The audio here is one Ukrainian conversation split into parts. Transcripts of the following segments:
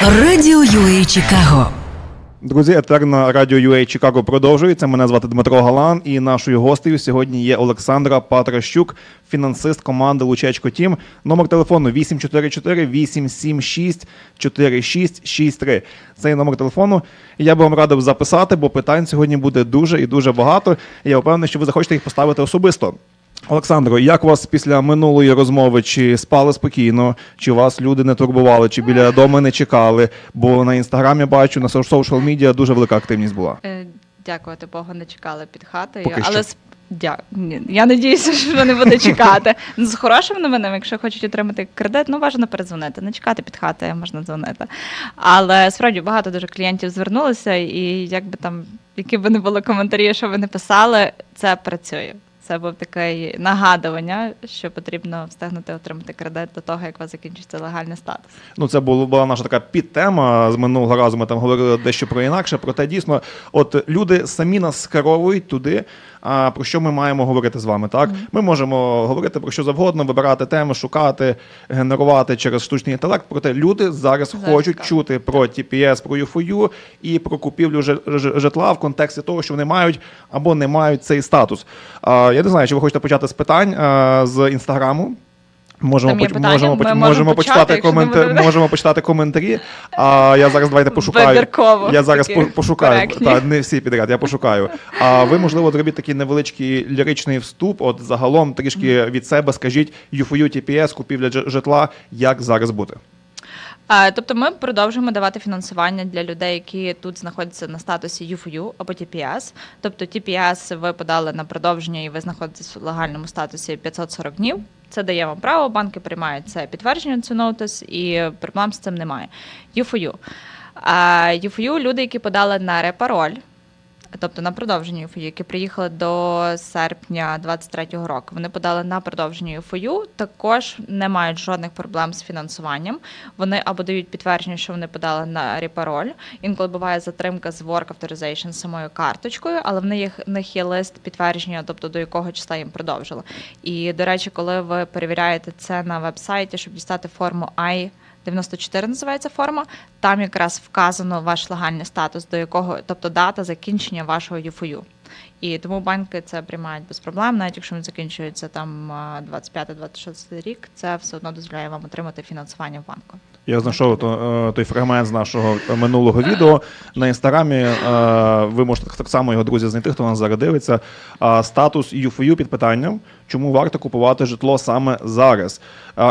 Радіо UA Чикаго. Друзі, етер на радіо UA Чикаго продовжується. Мене звати Дмитро Галан, і нашою гостею сьогодні є Олександра Патращук, фінансист команди Лучечко Тім. Номер телефону 844 876 4663. Цей номер телефону я би вам радив записати, бо питань сьогодні буде дуже і дуже багато. Я впевнений, що ви захочете їх поставити особисто. Олександро, як у вас після минулої розмови? Чи спали спокійно, чи вас люди не турбували, чи біля дому не чекали? Бо на інстаграмі бачу, на соціал медіа дуже велика активність була. Е, Дякувати Богу, не чекали під хатою. Поки але що. Дя... Ні, я надіюся, що не буде чекати. З хорошим новинами, якщо хочуть отримати кредит, ну бажано передзвонити. Не чекати під хатою, можна дзвонити. Але справді багато дуже клієнтів звернулося, і якби там, які б не були коментарі, що ви не писали, це працює. Це був таке нагадування, що потрібно встигнути отримати кредит до того, як у вас закінчиться легальний статус. Ну, це була, була наша така підтема. З минулого разу ми там говорили дещо про інакше. Проте дійсно, от люди самі нас скеровують туди. А про що ми маємо говорити з вами? Так, ми можемо говорити про що завгодно, вибирати теми, шукати, генерувати через штучний інтелект. Проте люди зараз, Зачка. хочуть чути про TPS, про UFU і про купівлю жи- жи- житла в контексті того, що вони мають або не мають цей статус. Я не знаю, чи ви хочете почати з питань з інстаграму. Можемо, поч- питання, можемо, ми поч- можемо почитати якщо не коменти- буде. можемо почитати коментарі. А я зараз давайте пошукаю. Вибірково Я зараз пошукаю. коректні. Та, не всі підряд, я пошукаю. А ви, можливо, зробіть такий невеличкий ліричний вступ. От загалом трішки від себе скажіть UFU TPS, купівля житла, як зараз бути. Тобто ми продовжуємо давати фінансування для людей, які тут знаходяться на статусі UFU або TPS. Тобто TPS ви подали на продовження і ви знаходитесь в легальному статусі 540 днів. Це дає вам право, банки приймають це підтвердження цю нотис, і проблем з цим немає. UFU. А UFU – люди, які подали на репароль, тобто на продовження ЮФОЮ, які приїхали до серпня 23-го року. Вони подали на продовження ЮФОЮ, також не мають жодних проблем з фінансуванням. Вони або дають підтвердження, що вони подали на репароль. Інколи буває затримка з Work Authorization самою карточкою, але в них, в них є лист підтвердження, тобто до якого числа їм продовжили. І до речі, коли ви перевіряєте це на веб-сайті, щоб дістати форму I. 94 називається форма. Там якраз вказано ваш легальний статус, до якого, тобто дата закінчення вашого ЮФОЮ. І тому банки це приймають без проблем, навіть якщо він закінчується там а, 25-26 рік, це все одно дозволяє вам отримати фінансування в банку. Я знайшов е, той фрагмент з нашого минулого відео на інстаграмі. е, Ви можете так само його друзі знайти, хто нас зараз дивиться. Статус UFU під питанням, чому варто купувати житло саме зараз.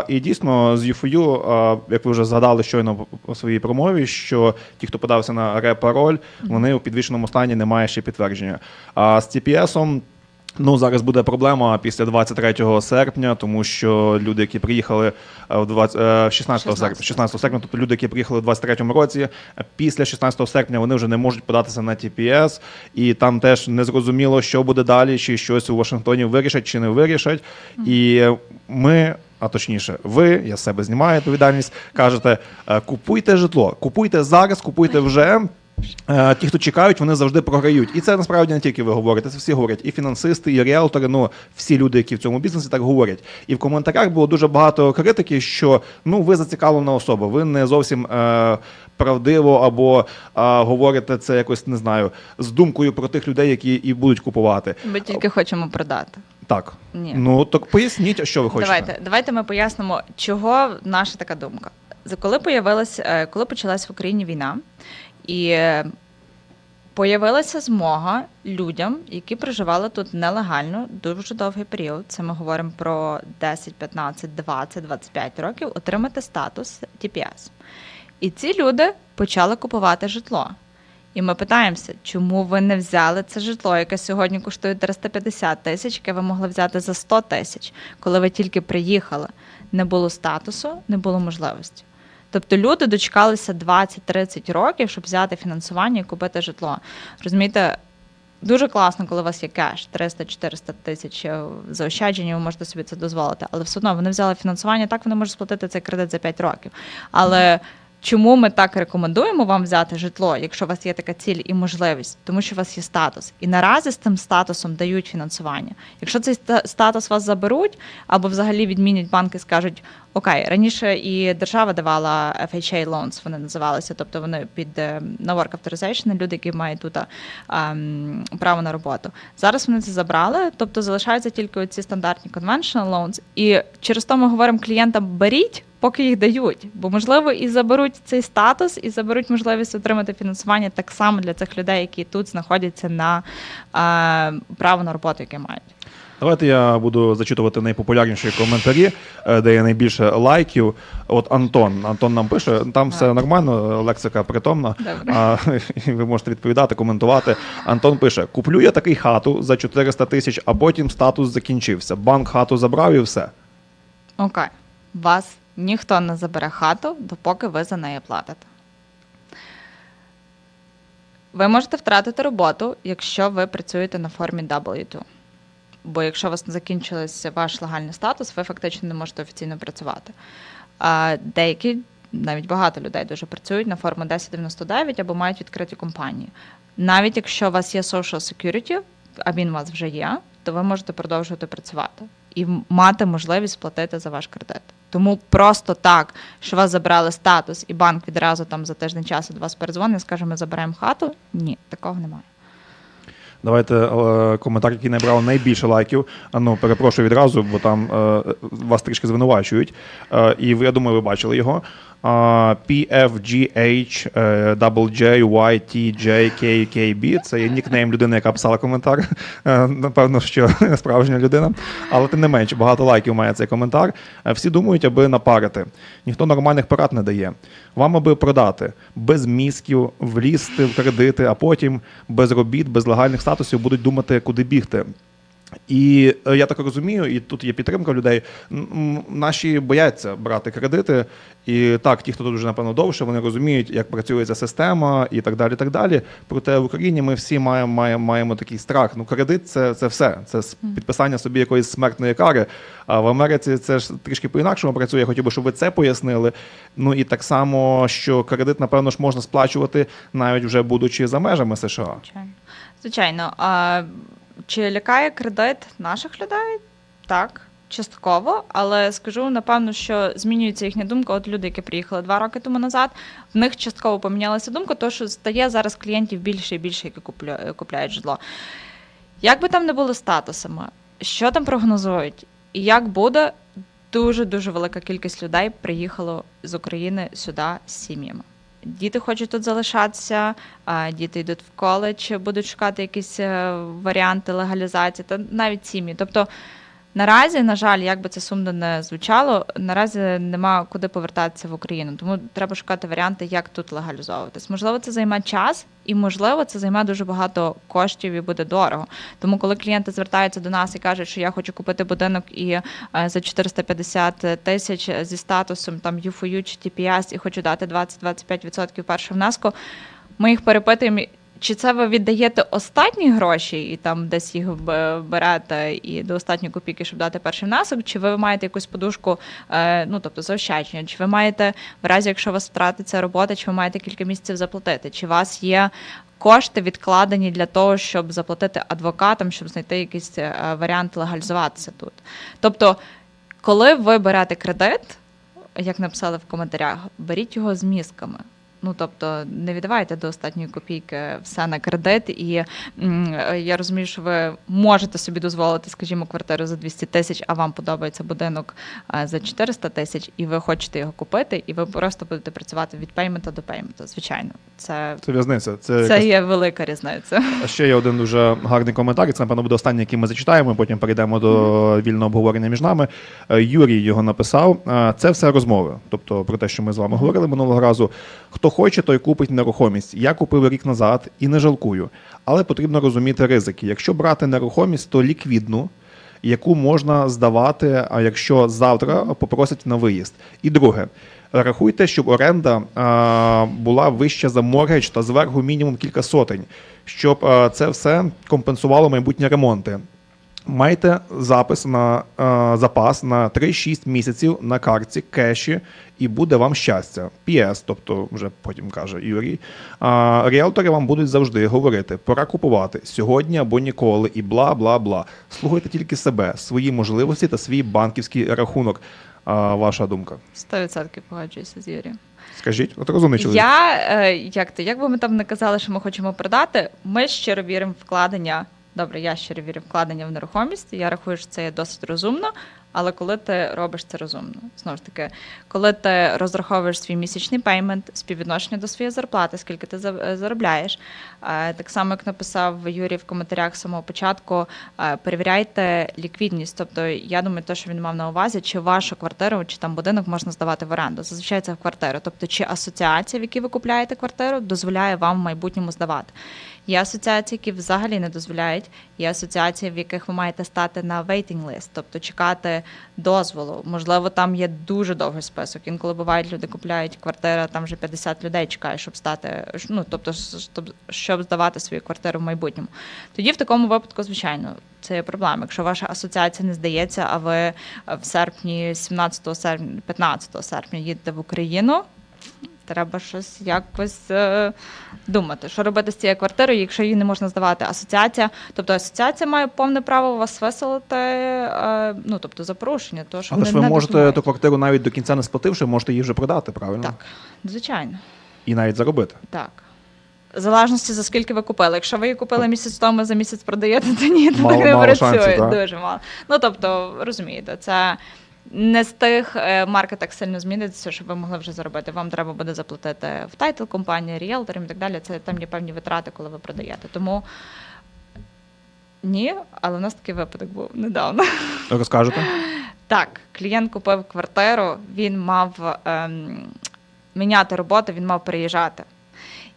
І дійсно з UFU, е, як ви вже згадали щойно у своїй промові, що ті, хто подався на репароль, вони у підвищеному стані не мають ще підтвердження. А з TPS-ом Ну, зараз буде проблема після 23 серпня, тому що люди, які приїхали е, в 20, е, 16 серпня, 16 серпня, тобто люди, які приїхали в 23 році, після 16 серпня вони вже не можуть податися на TPS, і там теж не зрозуміло, що буде далі, чи щось у Вашингтоні вирішать, чи не вирішать. І ми. А точніше, ви, я з себе знімаю відповідальність, кажете, е, купуйте житло, купуйте зараз, купуйте вже. Е, Ті, хто чекають, вони завжди програють. І це насправді не тільки ви говорите, це всі говорять. І фінансисти, і ріелтори, ну всі люди, які в цьому бізнесі так говорять. І в коментарях було дуже багато критики, що ну ви зацікавлена особа, ви не зовсім е, правдиво або е, говорите це якось не знаю з думкою про тих людей, які і будуть купувати. Ми тільки хочемо продати. Так. Ні. Ну так поясніть, що ви хочете. Давайте, давайте ми пояснимо, чого наша така думка. Коли появилась, е, коли почалась в Україні війна, і е, появилася змога людям, які проживали тут нелегально дуже довгий період. Це ми говоримо про 10, 15, 20, 25 років, отримати статус TPS. І ці люди почали купувати житло. І ми питаємося, чому ви не взяли це житло, яке сьогодні коштує 350 тисяч, яке ви могли взяти за 100 тисяч, коли ви тільки приїхали. Не було статусу, не було можливості. Тобто люди дочекалися 20-30 років, щоб взяти фінансування і купити житло. Розумієте, дуже класно, коли у вас є кеш 300-400 тисяч е, заощадження, ви можете собі це дозволити. Але все одно вони взяли фінансування, так вони можуть сплатити цей кредит за 5 років. Але Чому ми так рекомендуємо вам взяти житло, якщо у вас є така ціль і можливість, тому що у вас є статус, і наразі з цим статусом дають фінансування. Якщо цей статус вас заберуть або взагалі відмінять банки, скажуть окей, раніше і держава давала FHA loans, вони називалися, тобто вони під е, на work authorization, люди, які мають тут ем, право на роботу. Зараз вони це забрали, тобто залишаються тільки ці стандартні conventional loans. І через то ми говоримо клієнтам беріть. Поки їх дають, бо можливо і заберуть цей статус, і заберуть можливість отримати фінансування так само для цих людей, які тут знаходяться на е, право на роботу, яке мають. Давайте я буду зачитувати найпопулярніші коментарі, е, де є найбільше лайків. От Антон. Антон нам пише, там все нормально, лексика притомна. Добре. А, ви можете відповідати, коментувати. Антон пише: куплю я такий хату за 400 тисяч, а потім статус закінчився. Банк хату забрав і все. Окей, вас ніхто не забере хату, допоки ви за неї платите. Ви можете втратити роботу, якщо ви працюєте на формі W2. Бо якщо у вас не закінчився ваш легальний статус, ви фактично не можете офіційно працювати. Деякі, навіть багато людей дуже працюють на форму 1099 або мають відкриті компанії. Навіть якщо у вас є social security, а він у вас вже є, то ви можете продовжувати працювати і мати можливість платити за ваш кредит. Тому просто так, що вас забрали статус, і банк відразу там за тиждень часу до вас перезвонить і скаже, ми заберемо хату. Ні, такого немає. Давайте е, коментар, який набрав найбільше лайків. А ну перепрошую відразу, бо там е, вас трішки звинувачують. Е, і ви, я думаю, ви бачили його. Е, PFGH е. Це є нікнейм людини, яка писала коментар. Е, Напевно, що справжня людина. Але тим не менше, багато лайків має цей коментар. Е, Всі думають, аби напарити. Ніхто нормальних порад не дає. Вам аби продати без мізків, влізти в кредити, а потім без робіт, без легальних статусів будуть думати, куди бігти. І е, я так розумію, і тут є підтримка людей. Наші бояться брати кредити. І так, ті, хто тут вже напевно довше, вони розуміють, як працює ця система і так далі. так далі. Проте в Україні ми всі маємо, маємо, маємо такий страх. Ну, кредит це, це все. Це підписання собі якоїсь смертної кари. А в Америці це ж трішки по-інакшому працює. Я хотів би, щоб ви це пояснили. Ну і так само, що кредит, напевно ж, можна сплачувати навіть вже будучи за межами США. Звичайно. Звичайно. А, чи лякає кредит наших людей? Так, частково, але скажу напевно, що змінюється їхня думка. От люди, які приїхали два роки тому назад, в них частково помінялася думка, тому що стає зараз клієнтів більше і більше, які купляють житло. Як би там не було статусами, що там прогнозують, і як буде, дуже дуже велика кількість людей приїхало з України сюди з сім'ями. Діти хочуть тут залишатися, діти йдуть в коледж, будуть шукати якісь е, варіанти легалізації, та навіть сім'ї. Тобто наразі, на жаль, як би це сумно не звучало, наразі нема куди повертатися в Україну. Тому треба шукати варіанти, як тут легалізовуватись. Можливо, це займе час, і можливо, це займе дуже багато коштів і буде дорого. Тому, коли клієнти звертаються до нас і кажуть, що я хочу купити будинок і е, за 450 тисяч зі статусом там UFU чи TPS і хочу дати 20-25% першого внеску, ми їх перепитуємо. Чи це ви віддаєте останні гроші і там десь їх б- берете і до останньої копійки, щоб дати перший внесок? Чи ви маєте якусь подушку, е, ну тобто заощадження? Чи ви маєте в разі, якщо у вас втратиться робота, чи ви маєте кілька місяців заплатити? Чи у вас є кошти відкладені для того, щоб заплатити адвокатам, щоб знайти якийсь е, варіант легалізуватися тут? Тобто, коли ви берете кредит, як написали в коментарях, беріть його з мізками. Ну тобто не віддавайте до останньої копійки все на кредит. І я розумію, що ви можете собі дозволити, скажімо, квартиру за 200 тисяч, а вам подобається будинок е, за 400 тисяч, і ви хочете його купити, і ви просто будете працювати від пеймента до пеймента. Звичайно, це, Це в'язниця. Це, це якась- є велика різниця. А Ще є один дуже гарний коментар. і Це напевно буде останній, який ми зачитаємо. Потім перейдемо до вільного обговорення між нами. Е, Юрій його написав. Е, Це все розмови. Тобто про те, що ми з вами говорили минулого разу. Хто хоче, той купить нерухомість. Я купив рік назад і не жалкую. Але потрібно розуміти ризики. Якщо брати нерухомість, то ліквідну. Яку можна здавати, а якщо завтра попросять на виїзд. І друге, рахуйте, щоб оренда а, була вища за моргедж та зверху мінімум кілька сотень, щоб а, це все компенсувало майбутні ремонти. Майте запис на е, запас на 3-6 місяців на картці кеші, і буде вам щастя. PS, тобто вже потім каже Юрій. А, ріелтори вам будуть завжди говорити: пора купувати сьогодні або ніколи, і бла бла бла. Слухайте тільки себе, свої можливості та свій банківський рахунок. А, ваша думка. 100% погоджуюся з Юрієм. Скажіть, от розумний чоловік. Я е, як то, як би ми там не казали, що ми хочемо продати, ми щиро віримо вкладення. Добре, я щиро вірю вкладення в нерухомість. Я рахую, що це є досить розумно. Але коли ти робиш це розумно, знову ж таки, коли ти розраховуєш свій місячний пеймент, співвідношення до своєї зарплати, скільки ти е, заробляєш, е, так само як написав Юрій в коментарях з самого початку, е, перевіряйте ліквідність. Тобто, я думаю, те, що він мав на увазі, чи вашу квартиру, чи там будинок можна здавати в оренду. Зазвичай це в квартиру. Тобто, чи асоціація, в якій ви купляєте квартиру, дозволяє вам в майбутньому здавати. Є асоціації, які взагалі не дозволяють. Є асоціації, в яких ви маєте стати на waiting list, тобто чекати дозволу. Можливо, там є дуже довгий список. Інколи бувають люди купляють квартиру, там вже 50 людей чекає, щоб стати, ну тобто, щоб, щоб здавати свою квартиру в майбутньому. Тоді в такому випадку, звичайно, це є проблема. Якщо ваша асоціація не здається, а ви в серпні, 17 серпня, 15 серпня їдете в Україну. Треба щось якось е, думати, що робити з цією квартирою, якщо її не можна здавати. Асоціація, тобто асоціація має повне право вас виселити, е, ну тобто за порушення. Того, що Але вони ж ви не можете дозволяють. ту квартиру навіть до кінця не сплативши, можете її вже продати, правильно? Так, звичайно, І навіть заробити. так. В залежності за скільки ви купили. Якщо ви її купили місяць тому, за місяць продаєте, то ні, то Мало- так не мало працює. шансів, так? Дуже мало. Ну тобто, розумієте, це. Не з тих е, маркет так сильно зміниться, щоб ви могли вже заробити. Вам треба буде заплатити в тайтл компанії, ріелторам і так далі. Це там є певні витрати, коли ви продаєте. Тому ні, але у нас такий випадок був недавно. Розкажете? Так, клієнт купив квартиру, він мав ем, міняти роботу, він мав переїжджати.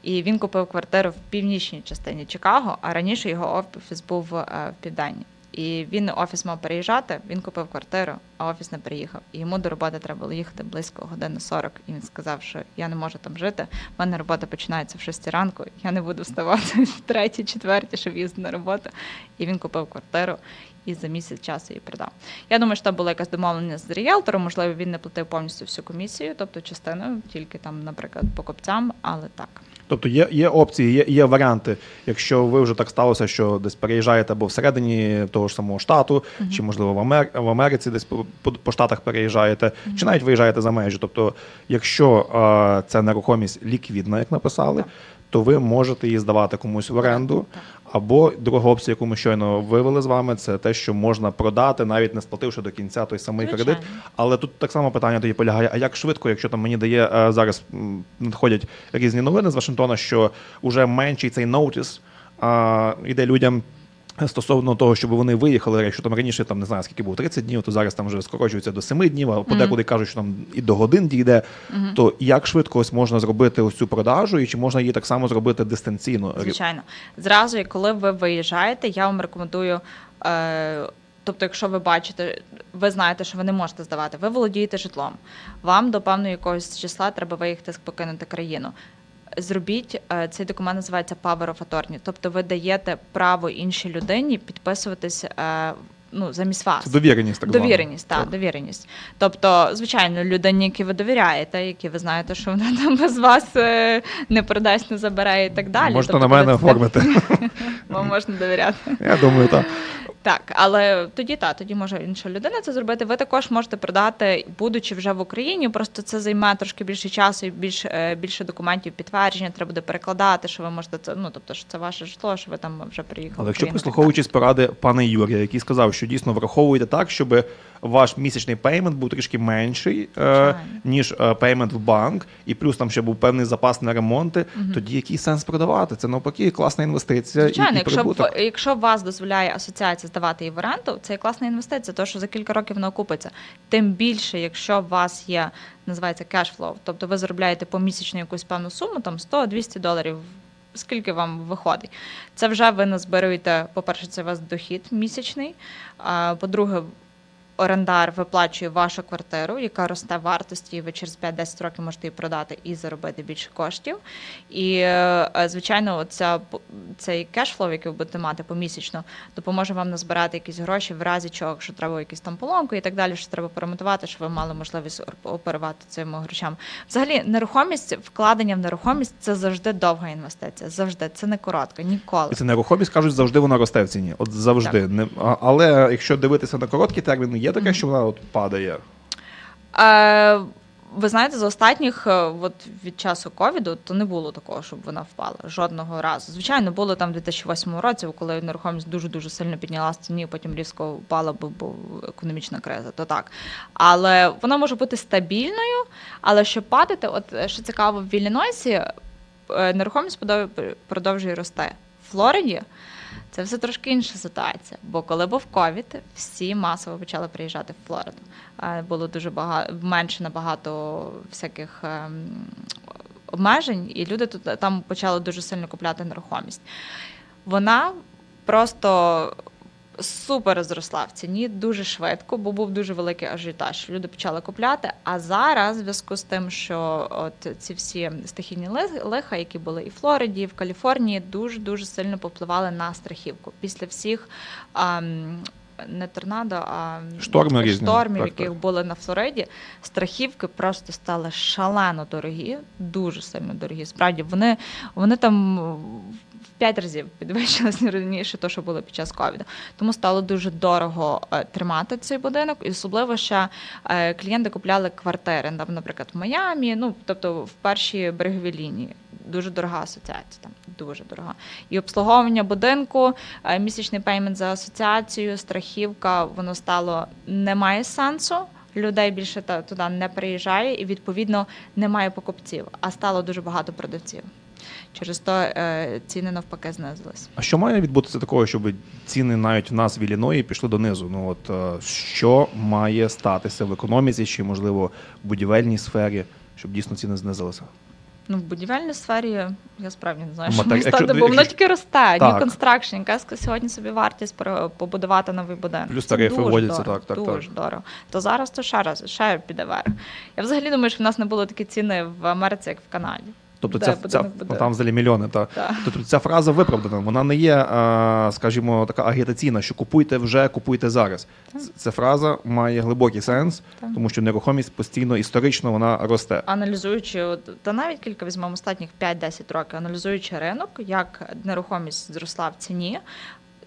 І він купив квартиру в північній частині Чикаго, а раніше його офіс був е, в південній. І він офіс мав переїжджати, він купив квартиру, а офіс не приїхав. І йому до роботи треба було їхати близько години 40. І він сказав, що я не можу там жити. У мене робота починається в 6 ранку, я не буду вставати в третій, четвертій, щоб їздити на роботу. І він купив квартиру і за місяць часу її продав. Я думаю, що там була якась домовленість з ріелтором, можливо, він не платив повністю всю комісію, тобто частину, тільки там, наприклад, покупцям, але так. Тобто є, є опції, є, є варіанти. Якщо ви вже так сталося, що десь переїжджаєте або всередині того ж самого штату, чи можливо в, Амер... в Америці десь по, по, по штатах переїжджаєте, чи навіть виїжджаєте за межі. Тобто, якщо е, це нерухомість ліквідна, як написали, Так. То ви можете її здавати комусь в оренду. Або друга опція, яку ми щойно вивели з вами, це те, що можна продати, навіть не сплативши до кінця той самий Звичайно. кредит. Але тут так само питання тоді полягає: а як швидко, якщо там мені дає е, зараз м, надходять різні новини з Вашингтона, що вже менший цей ноутіс а, йде людям. Стосовно того, щоб вони виїхали, якщо там раніше там не знаю скільки було 30 днів, то зараз там вже скорочується до 7 днів, а подекуди кажуть, що там і до годин дійде. То як швидко ось можна зробити ось цю продажу, і чи можна її так само зробити дистанційно? Звичайно. Зразу, коли ви виїжджаєте, я вам рекомендую. Е, Тобто, якщо ви бачите, ви знаєте, що ви не можете здавати, ви володієте житлом. Вам до певного якогось числа треба виїхати покинути країну. Зробіть е, цей документ називається Power of Attorney. Тобто ви даєте право іншій людині підписуватись е, ну, замість вас. Це довіреність, так. Довіреність, так, довіреність. Тобто, звичайно, людині, які ви довіряєте, які ви знаєте, що вона там без вас е, не продасть, не забере і так далі. Можете тобто, на мене оформити. Вам можна довіряти. Я думаю, так. Так, але тоді та тоді може інша людина це зробити. Ви також можете продати, будучи вже в Україні. Просто це займе трошки більше часу і більш, е, більше документів підтвердження. Треба буде перекладати, що ви можете це. Ну тобто, що це ваше житло, що ви там вже приїхали. Але якщо прислуховуючись поради пана Юрія, який сказав, що дійсно враховуєте так, щоб ваш місячний пеймент був трішки менший, е, ніж е, пеймент в банк, і плюс там ще був певний запас на ремонти, тоді який сенс продавати? Це навпаки класна інвестиція Звичайно, і, і якщо, прибуток. якщо вас дозволяє асоціація здавати її в оренду, це є класна інвестиція, тому що за кілька років вона окупиться. Тим більше, якщо у вас є, називається cashflow, тобто ви заробляєте помісячно якусь певну суму, там 100-200 доларів. Скільки вам виходить? Це вже ви назбируєте, по-перше, це у вас дохід місячний. А по-друге, орендар виплачує вашу квартиру, яка росте вартості, і ви через 5-10 років можете її продати і заробити більше коштів. І, е, звичайно, оця, п- цей кешфлоу, який ви будете мати помісячно, допоможе вам назбирати якісь гроші в разі чого, якщо треба якісь там поломку і так далі, що треба поремонтувати, щоб ви мали можливість оперувати цими грошами. Взагалі, нерухомість, вкладення в нерухомість це завжди довга інвестиція. Завжди це не коротка, ніколи. Це нерухомість, кажуть, завжди вона росте в ціні. От завжди. Не, але якщо дивитися на короткий термін, є таке, що вона от падає. Е, ви знаєте, за останніх, е, от від часу ковіду, то не було такого, щоб вона впала жодного разу. Звичайно, було там в 2008 році, коли нерухомість дуже дуже сильно піднялася ціні, потім різко впала, бо, бо економічна криза. То так. Але вона може бути стабільною, але щоб падати, от е, що цікаво, в Іллінойсі е, нерухомість продовжує рости. В Флориді це все трошки інша ситуація. Бо коли був ковід, всі масово почали приїжджати в Флориду. Було дуже багато менше набагато всяких ем, обмежень, і люди тут там почали дуже сильно купляти нерухомість. Вона просто супер зросла в ціні дуже швидко, бо був дуже великий ажіотаж. Люди почали купляти. А зараз, в зв'язку з тим, що от ці всі стихійні лиха, які були і в Флориді, і в Каліфорнії, дуже дуже сильно повпливали на страхівку. Після всіх ам, не торнадо, а Шторми різні. штормів, Так, яких так. були на Флориді, страхівки просто стали шалено дорогі, дуже сильно дорогі. Справді вони, вони там п'ять разів підвищилися раніше, то що було під час ковіду. Тому стало дуже дорого е, тримати цей будинок, і особливо ще е, клієнти купляли квартири, там, наприклад, в Майамі, ну тобто в першій береговій лінії. Дуже дорога асоціація, там дуже дорога. І обслуговування будинку, е, місячний пеймент за асоціацію, страхівка, воно стало не має сенсу. Людей більше туди не приїжджає, і відповідно немає покупців, а стало дуже багато продавців. Через то е, ціни навпаки знизились. А що має відбутися такого, щоб ціни навіть в нас в Ілліної пішли донизу? Ну от е, що має статися в економіці чи, можливо, в будівельній сфері, щоб дійсно ціни знизилися? Ну, в будівельній сфері я справді не знаю, що має якщо- бо воно тільки росте. Так. New construction, яка сьогодні собі вартість побудувати новий будинок. Плюс тарифи вводяться, так, так, Дуже так. дорого. То зараз то ще раз, ще піде вверх. Я взагалі думаю, що в нас не було такі ціни в Америці, як в Канаді. Тобто Де ця, ця ну, там взагалі мільйони. Та. Так. Тобто ця фраза виправдана. Вона не є, е, скажімо, така агітаційна, що купуйте вже, купуйте зараз. Ц- Ця фраза має глибокий сенс, Так. тому що нерухомість постійно історично вона росте. Аналізуючи, та навіть кілька візьмемо останніх 5-10 років, аналізуючи ринок, як нерухомість зросла в ціні,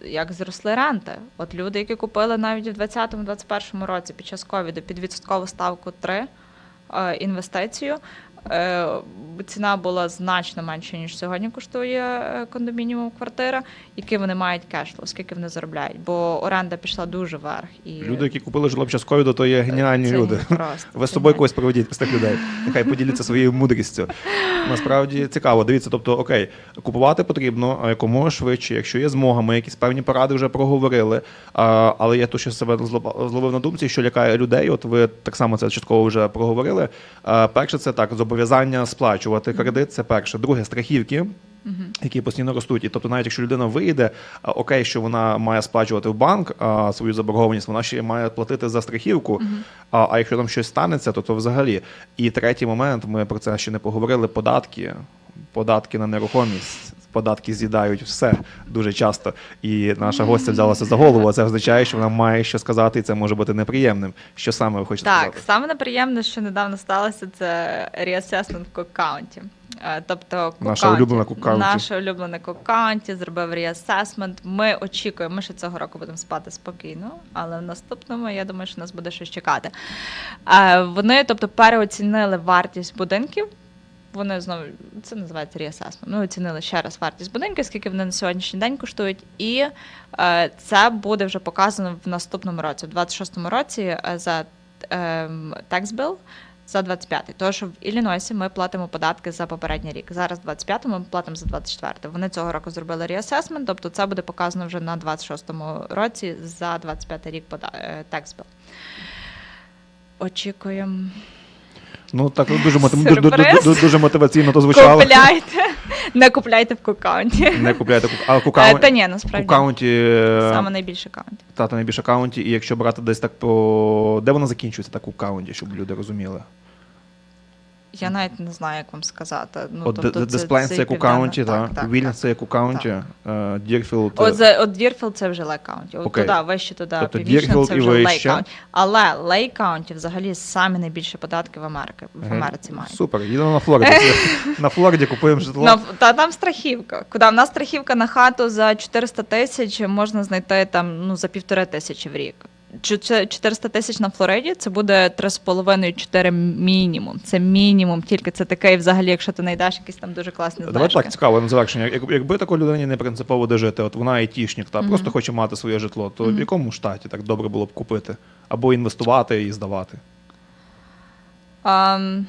як зросли ренти. От люди, які купили навіть у 2020-2021 році під час ковіду під відсоткову ставку 3 е, інвестицію. Е, Ціна була значно менша, ніж сьогодні коштує е, кондомініум квартира, який вони мають кешфлоу, скільки вони заробляють, бо оренда пішла дуже вверх. І Люди, які купили житло під час ковіду, то є геніальні це люди. просто, Ви з собою когось проведіть з тих людей. Нехай поділяться своєю мудрістю. Насправді цікаво. Дивіться, тобто, окей, купувати потрібно якомога швидше, якщо є змога, ми якісь певні поради вже проговорили. Але я тут ще себе зло- зловив на думці, що лякає людей. От ви так само це частково вже проговорили. Перше, це так, зобов'язання сплачувати кредит. Це перше. Друге, страхівки. Які постійно ростуть, і тобто, навіть якщо людина вийде, окей, що вона має сплачувати в банк а, свою заборгованість, вона ще має платити за страхівку. А, а якщо там щось станеться, то то взагалі. І третій момент, ми про це ще не поговорили: податки, податки на нерухомість. Податки з'їдають все дуже часто. І наша гостя взялася за голову. а Це означає, що вона має що сказати, і це може бути неприємним. Що саме ви хочете Так, сказати? саме неприємне, що недавно сталося, це reassessment в Cook-County. Е, Тобто Наша улюблена Cook Наша улюблена Cook-County зробив reassessment. Ми очікуємо, ми ще цього року будемо спати спокійно, але в наступному я думаю, що нас буде щось чекати. Е, Вони, тобто, переоцінили вартість будинків. Вони знову це називається reassessment. Ми оцінили ще раз вартість будинків, скільки вони на сьогоднішній день коштують, і е, це буде вже показано в наступному році, в 26-му році е, за ем, bill за 25-й. Тому що в Іллінойсі ми платимо податки за попередній рік. Зараз 25-му ми платимо за 24-й. Вони цього року зробили reassessment, тобто це буде показано вже на 26-му році за 25-й рік е, tax. Очікуємо. Ну так дуже, мотив... дуже, дуже, дуже, дуже мотиваційно то звучало. Купляйте, не купляйте в кукаунті. Не купляйте ку- а Е, кукаунті. Та ні, насправді. Кукаунті е, Саме найбільше аккаунтів. тата найбільше каунті, і якщо брати десь так по. Де вона закінчується, так у каунті, щоб люди розуміли? Я навіть не знаю, як вам сказати. Ну, От тобто Дисплейн це як у каунті, так, так? Вільнюс це як у каунті, Дірфілд. От, за, от Дірфілд це вже лей каунті. От Окей. туди, вище туди, Тобто північно це вже лей каунті. Але лей каунті взагалі самі найбільші податки в Америці, в Америці мають. Супер, їдемо на Флориду. на Флориді купуємо житло. Ну, та там страхівка. Куди в нас страхівка на хату за 400 тисяч можна знайти там ну за півтори тисячі в рік. Чи це 400 тисяч на Флориді, це буде 3,5-4 мінімум. Це мінімум, тільки це такий, взагалі, якщо ти знайдеш якісь там дуже класні Давай знижки. так цікаво на завершення. Як, якби такій людині не принципово де жити, от вона айтішник, та Мгм. просто хоче мати своє житло, то в якому штаті так добре було б купити? Або інвестувати і здавати? Ам,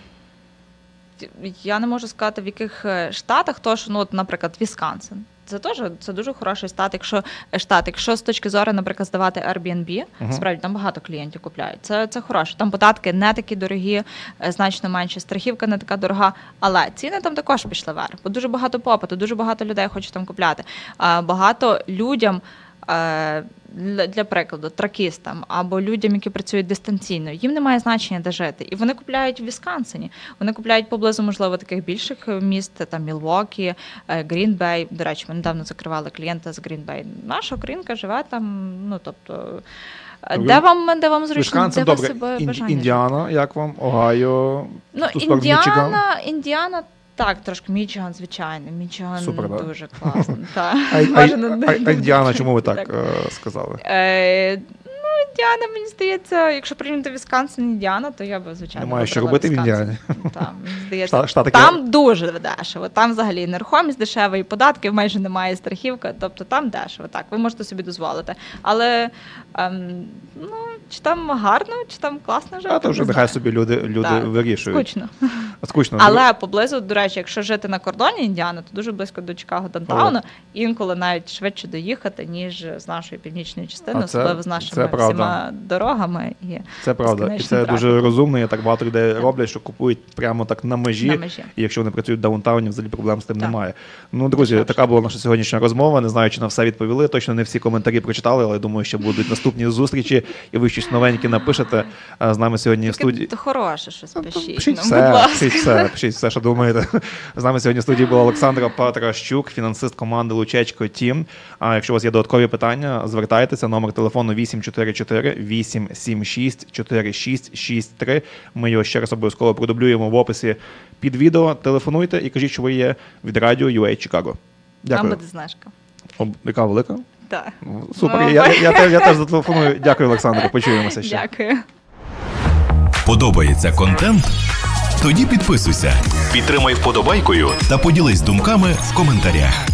я не можу сказати, в яких е, штатах, то що, ну, от, наприклад, Вісконсин. Це теж це дуже хороший штат. Якщо е, штат, якщо з точки зору, наприклад, здавати Airbnb, Мгм. справді там багато клієнтів купляють. Це, це хороше. Там податки не такі дорогі, е, значно менше, страхівка не така дорога, але ціни там також пішли вверх. Бо дуже багато попиту, дуже багато людей хочуть там купляти. Багато людям. Е, Для, прикладу, тракістам або людям, які працюють дистанційно, їм немає значення, де жити. І вони купляють в Вісконсині. Вони купляють поблизу, можливо, таких більших е, міст, там Мілвокі, Грінбей. До речі, ми недавно закривали клієнта з Грінбей. Наша українка живе там. Ну тобто, е, де вам де вам зручно, де ви себе бажання? Індіана, як вам? Огайо, Ну? Індіана, Індіана. Так, трошки Мічиган, звичайно. Мічиган Супер, да? дуже класно. Так. А, а, а, а Індіана, чому ви так Так. е, сказали? Е, Індіана, мені здається, якщо прийняти Вісконсин, Індіана, то я би, звичайно, Немає що робити в Індіані. Там, мені здається, там дуже дешево. Там взагалі нерухомість дешева, і податків майже немає, страхівка. Тобто там дешево. Так, ви можете собі дозволити. Але ем, ну, чи там гарно, чи там класно жити? А то вже нехай собі люди, люди Так, вирішують. Скучно. Скучно. Але поблизу, до речі, якщо жити на кордоні Індіани, то дуже близько до Чикаго Дантауна, інколи навіть швидше доїхати, ніж з нашої північної частини, особливо з нашими всіма дорогами. І Це правда. І це трафік. дуже розумно. Я так багато людей роблять, що купують прямо так на межі. На межі. І якщо вони працюють в даунтауні, взагалі проблем з тим Так. немає. Ну, друзі, Точно. така була наша сьогоднішня розмова. Не знаю, чи на все відповіли. Точно не всі коментарі прочитали, але думаю, що будуть наступні зустрічі, і ви щось новеньке напишете. З нами сьогодні в студії. Таке хороше щось Ну, пишіть. Пишіть ну, все, будь ласка. пишіть все, пишіть все, що думаєте. З нами сьогодні в студії була Олександра Патращук, фінансист команди Лучечко Тім. А якщо у вас є додаткові питання, звертайтеся. Номер телефону 844 876 4663. Ми його ще раз обов'язково продублюємо в описі під відео. Телефонуйте і кажіть, що ви є від радіо UA Chicago. Там буде знижка. О, яка велика? Так. Супер. Ну, Я, я, я, те- я теж зателефоную. Дякую, Олександре. Почуємося ще. Дякую. Подобається контент? Тоді підписуйся, підтримай вподобайкою та поділись думками в коментарях.